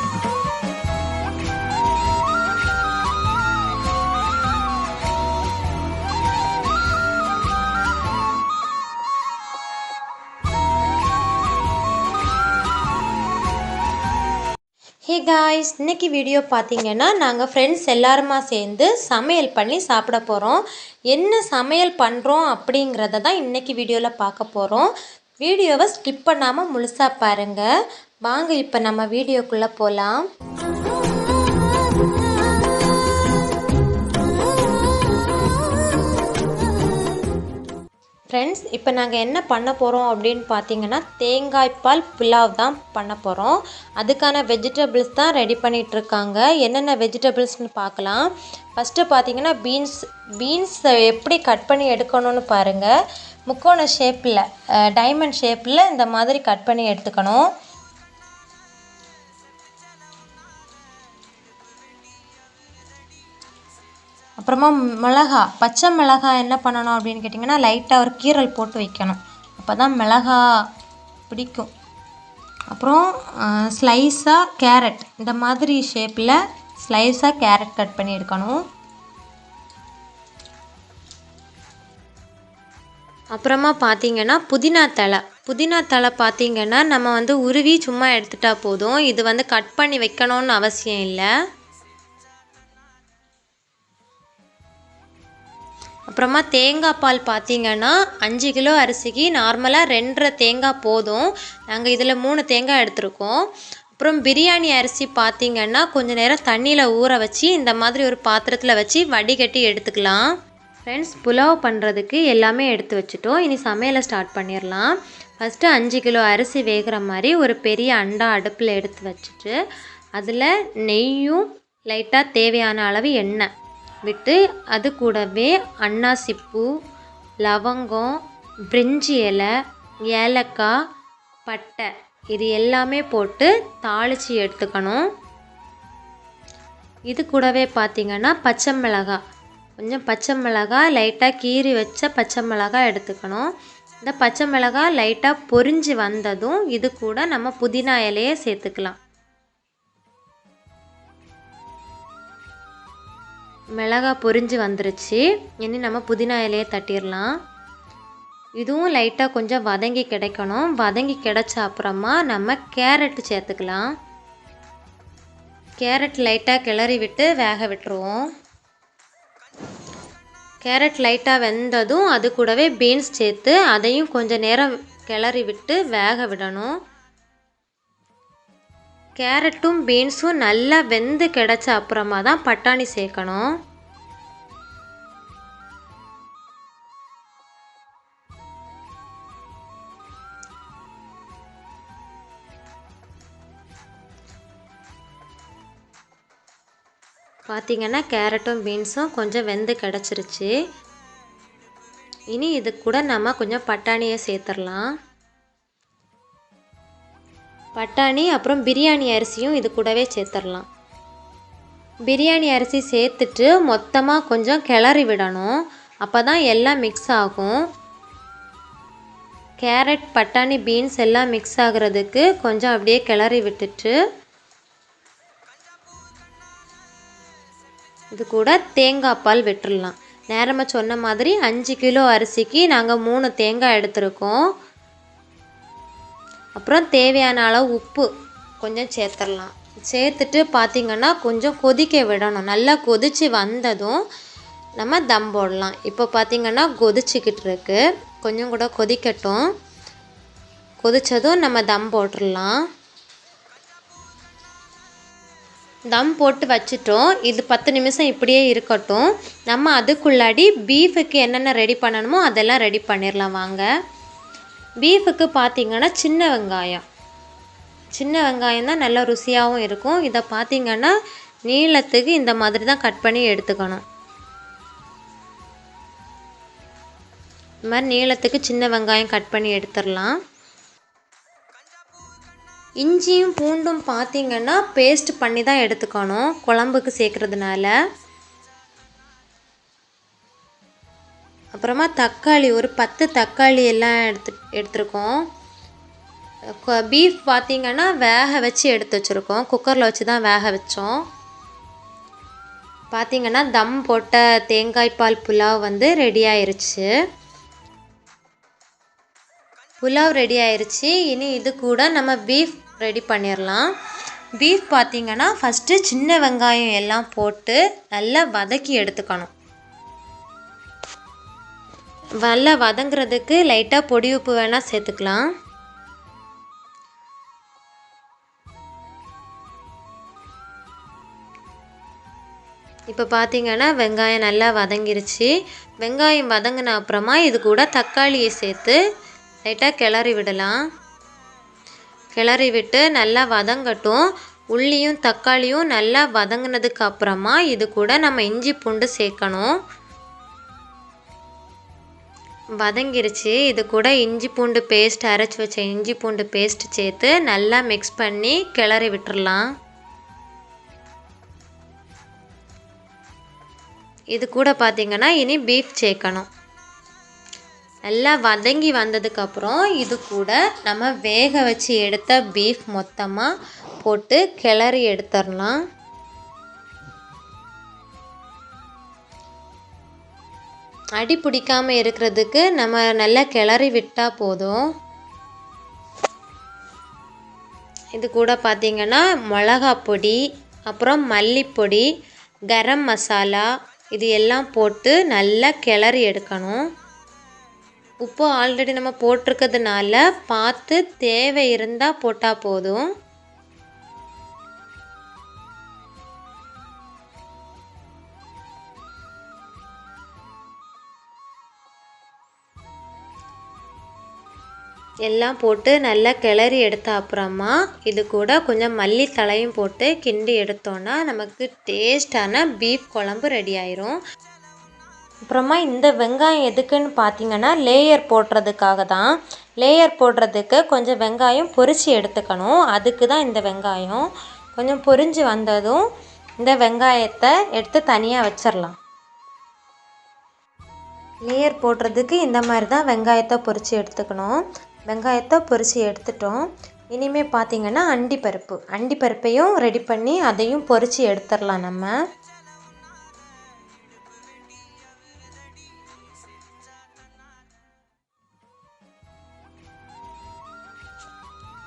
Hey guys இன்றைக்கி video பார்த்தீங்கன்னா நாங்கள் ஃப்ரெண்ட்ஸ் எல்லாருமா சேர்ந்து சமையல் பண்ணி சாப்பிட போகிறோம் என்ன சமையல் பண்ணுறோம் அப்படிங்கிறத தான் இன்றைக்கி வீடியோவில் பார்க்க போகிறோம் வீடியோவை ஸ்கிப் பண்ணாமல் முழுசாக பாருங்கள் வாங்க இப்போ நம்ம வீடியோக்குள்ளே போகலாம் ஃப்ரெண்ட்ஸ் இப்போ நாங்கள் என்ன பண்ண போகிறோம் அப்படின்னு பார்த்தீங்கன்னா தேங்காய் பால் புலாவ் தான் பண்ண போகிறோம் அதுக்கான வெஜிடபிள்ஸ் தான் ரெடி பண்ணிகிட்ருக்காங்க என்னென்ன வெஜிடபிள்ஸ்னு பார்க்கலாம் ஃபஸ்ட்டு பார்த்தீங்கன்னா பீன்ஸ் பீன்ஸ் எப்படி கட் பண்ணி எடுக்கணும்னு பாருங்கள் முக்கோண ஷேப்பில் டைமண்ட் ஷேப்பில் இந்த மாதிரி கட் பண்ணி எடுத்துக்கணும். அப்புறமா மிளகா பச்சை மிளகா என்ன பண்ணணும் அப்படின்னு கேட்டிங்கன்னா லைட்டாக ஒரு கீரல் போட்டு வைக்கணும். அப்போ தான் மிளகா பிடிக்கும். அப்புறம் ஸ்லைஸாக கேரட் இந்த மாதிரி ஷேப்பில் ஸ்லைஸாக கேரட் கட் பண்ணி எடுக்கணும். அப்புறமா பார்த்தீங்கன்னா புதினா தழை. புதினா தழை பார்த்தீங்கன்னா நம்ம வந்து உருவி சும்மா எடுத்துட்டால் போதும். இது வந்து கட் பண்ணி வைக்கணும்னு அவசியம் இல்லை. அப்புறமா தேங்காய் பால் பார்த்திங்கன்னா அஞ்சு கிலோ அரிசிக்கு நார்மலாக ரெண்டரை தேங்காய் போதும். நாங்கள் இதில் மூணு தேங்காய் எடுத்திருக்கோம். அப்புறம் பிரியாணி அரிசி பார்த்தீங்கன்னா கொஞ்சம் நேரம் தண்ணியில் ஊற வச்சு இந்த மாதிரி ஒரு பாத்திரத்தில் வச்சு வடிகட்டி எடுத்துக்கலாம். ஃப்ரெண்ட்ஸ் புலாவ் பண்ணுறதுக்கு எல்லாமே எடுத்து வச்சுட்டோம். இனி சமையலை ஸ்டார்ட் பண்ணிடலாம். ஃபஸ்ட்டு அஞ்சு கிலோ அரிசி வேகிற மாதிரி ஒரு பெரிய அண்டா அடுப்பில் எடுத்து வச்சுட்டு அதில் நெய்யும் லைட்டாக தேவையான அளவு எண்ணெய். விட்டு அது கூடவே அன்னாசிப்பூ லவங்கம் பிரிஞ்சி இலை ஏலக்காய் பட்டை. இது எல்லாமே போட்டு தாளித்து எடுத்துக்கணும். இது கூடவே பார்த்திங்கன்னா பச்சை மிளகாய். கொஞ்சம் பச்சை மிளகாய் லைட்டாக கீறி வச்ச பச்சை மிளகாய் எடுத்துக்கணும். இந்த பச்சை மிளகாய் லைட்டாக பொரிஞ்சு வந்ததும் இது கூட நம்ம புதினா இலையை சேர்த்துக்கலாம். மிளகா பொரிஞ்சு வந்துருச்சு. இனி நம்ம புதினா இலையை தட்டிடலாம். இதுவும் லைட்டாக கொஞ்சம் வதங்கி கிடைக்கணும். வதங்கி கிடைச்ச அப்புறமா நம்ம கேரட் சேர்த்துக்கலாம். கேரட் லைட்டாக கிளறி விட்டு வேக விட்டுருவோம். கேரட் லைட்டாக வெந்ததும் அது கூடவே பீன்ஸ் சேர்த்து அதையும் கொஞ்சம் நேரம் கிளறி விட்டு வேக விடணும். கேரட்டும் பீன்ஸும் நல்லா வெந்து கிடச்ச அப்புறமா தான் பட்டாணி சேர்க்கணும். பார்த்திங்கன்னா கேரட்டும் பீன்ஸும் கொஞ்சம் வெந்து கிடச்சிருச்சு. இனி இது கூட நம்ம கொஞ்சம் பட்டாணியை சேர்த்துடலாம். பட்டாணி அப்புறம் பிரியாணி அரிசியும் இது கூடவே சேர்த்துடலாம் பிரியாணி அரிசி சேர்த்துட்டு மொத்தமாக கொஞ்சம் கிளறி விடணும். அப்போ தான் எல்லாம் மிக்ஸ் ஆகும். கேரட் பட்டாணி பீன்ஸ் எல்லாம் மிக்ஸ் ஆகிறதுக்கு கொஞ்சம் அப்படியே கிளறி விட்டுட்டு இது கூட தேங்காய் பால் விட்டுடலாம் நேரமாக சொன்ன மாதிரி அஞ்சு கிலோ அரிசிக்கு நாங்கள் மூணு தேங்காய் எடுத்திருக்கோம். அப்புறம் தேவையான அளவு உப்பு கொஞ்சம் சேர்த்துடலாம். சேர்த்துட்டு பார்த்திங்கன்னா கொஞ்சம் கொதிக்க விடணும். நல்லா கொதித்து வந்ததும் நம்ம தம் போடலாம். இப்போ பார்த்திங்கன்னா கொதிச்சிக்கிட்டு இருக்கு. கொஞ்சம் கூட கொதிக்கட்டும். கொதித்ததும் நம்ம தம் போட்டுடலாம். தம் போட்டு வச்சுட்டோம். இது பத்து நிமிஷம் இப்படியே இருக்கட்டும். நம்ம அதுக்குள்ளாடி பீஃபுக்கு என்னென்ன ரெடி பண்ணணுமோ அதெல்லாம் ரெடி பண்ணிடலாம். வாங்க. பீஃபுக்கு பார்த்திங்கன்னா சின்ன வெங்காயம். சின்ன வெங்காயம் தான் நல்லா ருசியாகவும் இருக்கும். இதை பார்த்திங்கன்னா நீளத்துக்கு இந்த மாதிரி தான் கட் பண்ணி எடுத்துக்கணும். இந்த மாதிரி நீளத்துக்கு சின்ன வெங்காயம் கட் பண்ணி எடுத்துடலாம். இஞ்சியும் பூண்டும் பார்த்திங்கன்னா பேஸ்ட் பண்ணி தான் எடுத்துக்கணும் குழம்புக்கு சேர்க்குறதுனால. அப்புறமா தக்காளி ஒரு பத்து தக்காளி எல்லாம் எடுத்து எடுத்துருக்கோம். பீஃப் பார்த்திங்கன்னா வேக வச்சு எடுத்து வச்சுருக்கோம். குக்கரில் வச்சு தான் வேக வச்சோம். பார்த்திங்கன்னா தம் போட்ட தேங்காய் பால் புலாவ் வந்து ரெடி ஆயிருச்சு. புலாவ் ரெடி ஆயிருச்சு. இனி இது கூட நம்ம பீஃப் ரெடி பண்ணிடலாம் பீஃப் பார்த்திங்கன்னா ஃபஸ்ட்டு சின்ன வெங்காயம் எல்லாம் போட்டு நல்லா வதக்கி எடுத்துக்கணும். நல்லா வதங்குறதுக்கு லைட்டாக பொடி உப்பு வேணால் சேர்த்துக்கலாம். இப்போ பார்த்தீங்கன்னா வெங்காயம் நல்லா வதங்கிருச்சு. வெங்காயம் வதங்கின அப்புறமா இது கூட தக்காளியை சேர்த்து லைட்டாக கிளறி விடலாம். கிளறி விட்டு நல்லா வதங்கட்டும். உள்ளியும் தக்காளியும் நல்லா வதங்கினதுக்கு அப்புறமா இது கூட நம்ம இஞ்சி பூண்டு சேர்க்கணும். வதங்கிருச்சு. இது கூட இஞ்சி பூண்டு பேஸ்ட் அரைச்சி வச்ச இஞ்சி பூண்டு பேஸ்ட் சேர்த்து நல்லா மிக்ஸ் பண்ணி கிளறி விட்டுறலாம். இது கூட பார்த்திங்கன்னா இனி பீஃப் சேர்க்கணும். நல்லா வதங்கி வந்ததுக்கப்புறம் இது கூட நம்ம வேக வச்சு எடுத்த பீஃப் மொத்தமாக போட்டு கிளறி எடுத்துடலாம் அடி பிடிக்காமல் இருக்கிறதுக்கு நம்ம நல்லா கிளறி விட்டால் போதும். இது கூட பார்த்திங்கன்னா மிளகா பொடி அப்புறம் மல்லிப்பொடி கரம் மசாலா இது எல்லாம் போட்டு நல்லா கிளறி எடுக்கணும். உப்பு ஆல்ரெடி நம்ம போட்டிருக்கிறதுனால பார்த்து தேவை இருந்தால் போட்டால் போதும். எல்லாம் போட்டு நல்லா கிளறி எடுத்த அப்புறமா இது கூட கொஞ்சம் மல்லித்தலையும் போட்டு கிண்டி எடுத்தோன்னா நமக்கு டேஸ்டான பீஃப் குழம்பு ரெடி ஆயிரும். அப்புறமா இந்த வெங்காயம் எதுக்குன்னு பார்த்தீங்கன்னா லேயர் போடுறதுக்காக தான். லேயர் போடுறதுக்கு கொஞ்சம் வெங்காயம் பொரித்து எடுத்துக்கணும். அதுக்கு தான் இந்த வெங்காயம். கொஞ்சம் பொரிஞ்சு வந்ததும் இந்த வெங்காயத்தை எடுத்து தனியாக வச்சிடலாம் லேயர் போடுறதுக்கு இந்த மாதிரி தான் வெங்காயத்தை பொரித்து எடுத்துக்கணும். வெங்காயத்தை பொரித்து எடுத்துட்டோம். இனிமேல் பார்த்திங்கன்னா அண்டிப்பருப்பு. அண்டிப்பருப்பையும் ரெடி பண்ணி அதையும் பொரித்து எடுத்துடலாம் நம்ம.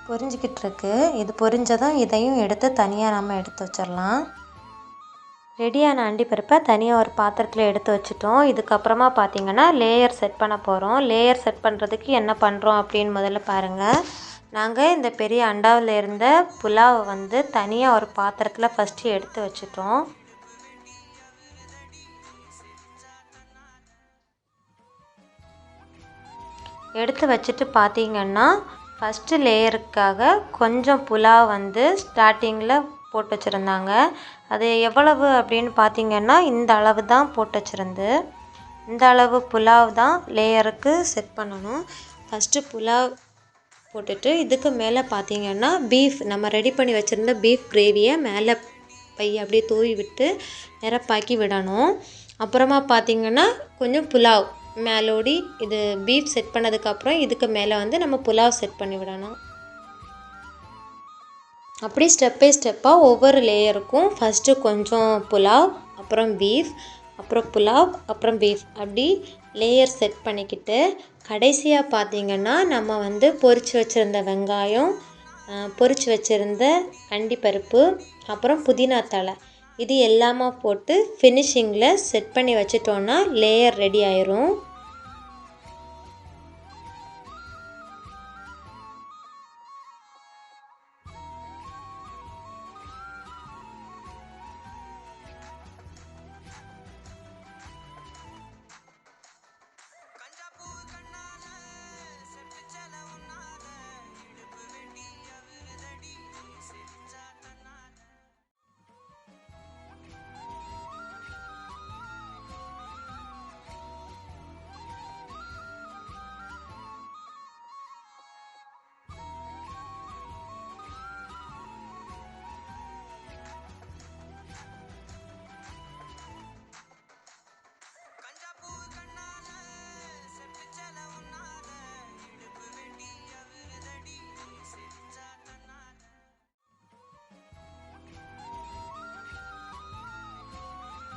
பொரிஞ்சிக்கிட்டு இருக்கு. இது பொரிஞ்சதும் இதையும் எடுத்து தனியாக நம்ம எடுத்து வச்சிடலாம். ரெடியான அண்டிப்பருப்பை தனியாக ஒரு பாத்திரத்தில் எடுத்து வச்சுட்டோம். இதுக்கப்புறமா பார்த்திங்கன்னா லேயர் செட் பண்ண போகிறோம் லேயர் செட் பண்ணுறதுக்கு என்ன பண்ணுறோம் அப்படின்னு முதல்ல பாருங்கள் நாங்கள் இந்த பெரிய அண்டாவில் இருந்த புலாவை வந்து தனியாக ஒரு பாத்திரத்தில் ஃபஸ்ட்டு எடுத்து வச்சுட்டோம். எடுத்து வச்சுட்டு பார்த்தீங்கன்னா ஃபஸ்ட்டு லேயருக்காக கொஞ்சம் புலாவ் வந்து ஸ்டார்டிங்கில் போட்டு வச்சுருந்தாங்க அது எவ்வளவு அப்படின்னு பார்த்திங்கன்னா இந்த அளவு தான் போட்டு வச்சுருந்து இந்த அளவு புலாவ் தான் லேயருக்கு செட் பண்ணணும். ஃபஸ்ட்டு புலாவ் போட்டுட்டு இதுக்கு மேலே பார்த்தீங்கன்னா பீஃப் நம்ம ரெடி பண்ணி வச்சுருந்த பீஃப் கிரேவியை மேலே பை அப்படியே தூவி விட்டு நிரப்பாக்கி விடணும். அப்புறமா பார்த்தீங்கன்னா கொஞ்சம் புலாவ் மேலோடி இது பீஃப் செட் பண்ணதுக்கப்புறம் இதுக்கு மேலே வந்து நம்ம புலாவ் செட் பண்ணி விடணும். அப்படி ஸ்டெப் பை ஸ்டெப்பாக ஒவ்வொரு லேயருக்கும் ஃபஸ்ட்டு கொஞ்சம் புலாவ் அப்புறம் பீஃப் அப்புறம் புலாவ் அப்புறம் பீஃப் அப்படி லேயர் செட் பண்ணிக்கிட்டு கடைசியாக பார்த்திங்கன்னா நம்ம வந்து பொரித்து வச்சுருந்த வெங்காயம் பொரித்து வச்சுருந்த அண்டிப்பருப்பு அப்புறம் புதினா தழை. இது எல்லாமே போட்டு ஃபினிஷிங்கில் செட் பண்ணி வச்சிட்டோன்னா லேயர் ரெடி ஆயிரும்.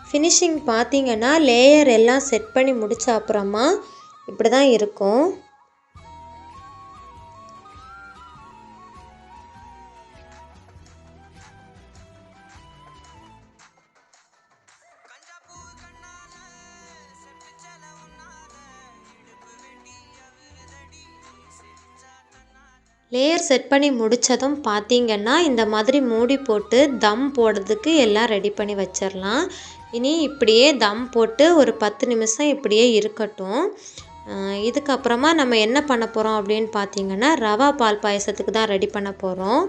ஃபினிஷிங் பார்த்தீங்கன்னா லேயர் எல்லாம் செட் பண்ணி முடிச்ச அப்புறமா இப்படி தான் இருக்கும். லேயர் செட் பண்ணி முடித்ததும் பார்த்தீங்கன்னா இந்த மாதிரி மூடி போட்டு தம் போடுறதுக்கு எல்லாம் ரெடி பண்ணி வச்சிடலாம். இனி இப்படியே தம் போட்டு ஒரு பத்து நிமிஷம் இப்படியே இருக்கட்டும். இதுக்கப்புறமா நம்ம என்ன பண்ண போகிறோம் அப்படின்னு பார்த்தீங்கன்னா ரவா பால் பாயசத்துக்கு தான் ரெடி பண்ண போகிறோம்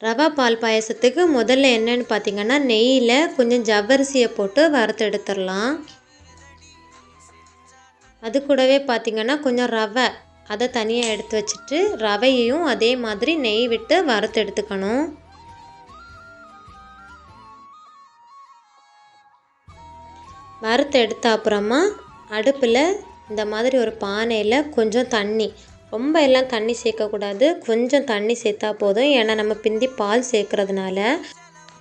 ரவா பால் பாயசத்துக்கு முதல்ல என்னன்னு பார்த்தீங்கன்னா நெய்யில் கொஞ்சம் ஜவ்வரிசியை போட்டு வறுத்து எடுத்துடலாம். அது கூடவே பார்த்திங்கன்னா கொஞ்சம் ரவை அதை தனியாக எடுத்து வச்சுட்டு ரவையையும் அதே மாதிரி நெய் விட்டு வறுத்து எடுத்துக்கணும். வறுத்து எடுத்த அப்புறமா அடுப்பில் இந்த மாதிரி ஒரு பானையில் கொஞ்சம் தண்ணி. ரொம்ப எல்லாம் தண்ணி சேர்க்கக்கூடாது கொஞ்சம் தண்ணி சேர்த்தா போதும். ஏன்னா நம்ம பிந்தி பால் சேர்க்குறதுனால.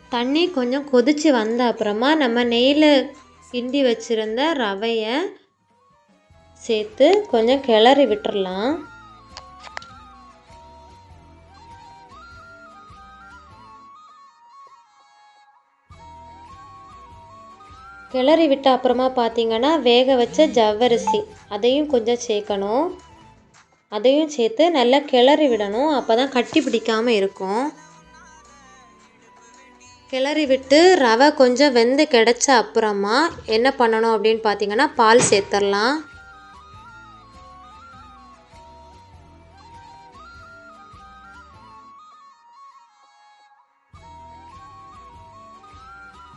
தண்ணி கொஞ்சம் கொதித்து வந்த அப்புறமா நம்ம நெய்யில் கிண்டி வச்சுருந்த ரவையை சேர்த்து கொஞ்சம் கிளறி விட்டுறலாம். கிளறி விட்ட அப்புறமா பார்த்தீங்கன்னா வேக வச்ச ஜவ்வரிசி அதையும் கொஞ்சம் சேர்க்கணும். அதையும் சேர்த்து நல்லா கிளறி விடணும். அப்போ தான் கட்டி பிடிக்காமல் இருக்கும். கிளறி விட்டு ரவை கொஞ்சம் வெந்து கிடச்ச அப்புறமா என்ன பண்ணணும் அப்படின்னு பார்த்தீங்கன்னா பால் சேர்த்துடலாம்.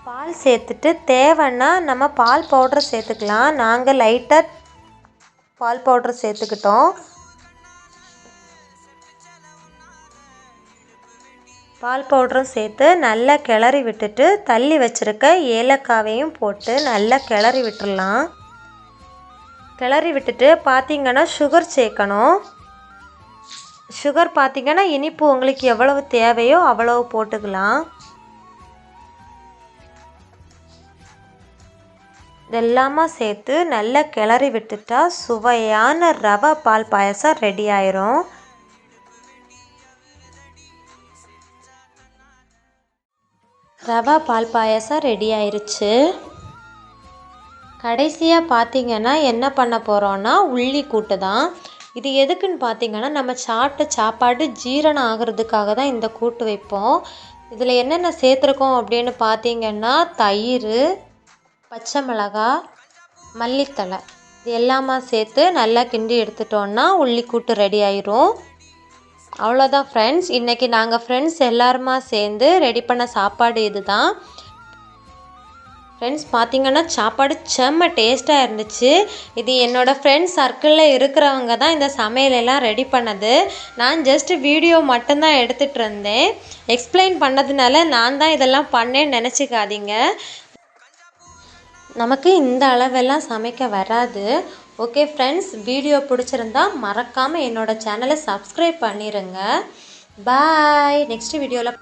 பால் சேர்த்துட்டு தேவைன்னா நம்ம பால் பவுட்ரு சேர்த்துக்கலாம். நாங்கள் லைட்டாக பால் பவுட்ரு சேர்த்துக்கிட்டோம். பால் பவுடரும் சேர்த்து நல்லா கிளறி விட்டுட்டு தள்ளி வச்சுருக்க ஏலக்காவையும் போட்டு நல்லா கிளறி விட்டுடலாம் கிளறி விட்டுட்டு பார்த்திங்கன்னா சுகர் சேர்க்கணும். சுகர் பார்த்திங்கன்னா இனிப்பு உங்களுக்கு எவ்வளவு தேவையோ அவ்வளவு போட்டுக்கலாம். இதெல்லாமா சேர்த்து நல்லா கிளறி விட்டுட்டா சுவையான ரவா பால் பாயசம் ரெடி ஆயிரும். ரவா பால் பாயசம் ரெடி ஆயிருச்சு. கடைசியாக பார்த்தீங்கன்னா என்ன பண்ண போகிறோன்னா உள்ளி கூட்டு தான். இது எதுக்குன்னு பார்த்தீங்கன்னா நம்ம சாப்பிட்ட சாப்பாடு ஜீரணம் ஆகிறதுக்காக தான் இந்த கூட்டு வைப்போம். இதில் என்னென்ன சேர்த்துருக்கோம் அப்படின்னு பார்த்தீங்கன்னா தயிர் பச்சை மிளகாய் மல்லித்தழை. இது எல்லாமே சேர்த்து நல்லா கிண்டி எடுத்துட்டோன்னா உள்ளி கூட்டு ரெடி ஆயிரும். அவ்வளோதான் ஃப்ரெண்ட்ஸ் இன்றைக்கி நாங்கள் ஃப்ரெண்ட்ஸ் எல்லாருமா சேர்ந்து ரெடி பண்ண சாப்பாடு இது தான் ஃப்ரெண்ட்ஸ் பார்த்திங்கன்னா சாப்பாடு செம்ம டேஸ்ட்டாக இருந்துச்சு. இது என்னோடய ஃப்ரெண்ட்ஸ் சர்க்கிளில் இருக்கிறவங்க தான் இந்த சமையலெல்லாம் ரெடி பண்ணது. நான் ஜஸ்ட்டு வீடியோ மட்டும்தான் எடுத்துகிட்டு இருந்தேன். எக்ஸ்பிளைன் பண்ணதுனால நான் தான் இதெல்லாம் பண்ணேன்னு நினச்சிக்காதீங்க. நமக்கு இந்த அளவெல்லாம் சமைக்க வராது. ஓகே ஃப்ரெண்ட்ஸ் வீடியோ பிடிச்சிருந்தா மறக்காமல் என்னோடய சேனலை சப்ஸ்கிரைப் பண்ணிடுங்க பாய் நெக்ஸ்ட் வீடியோவில்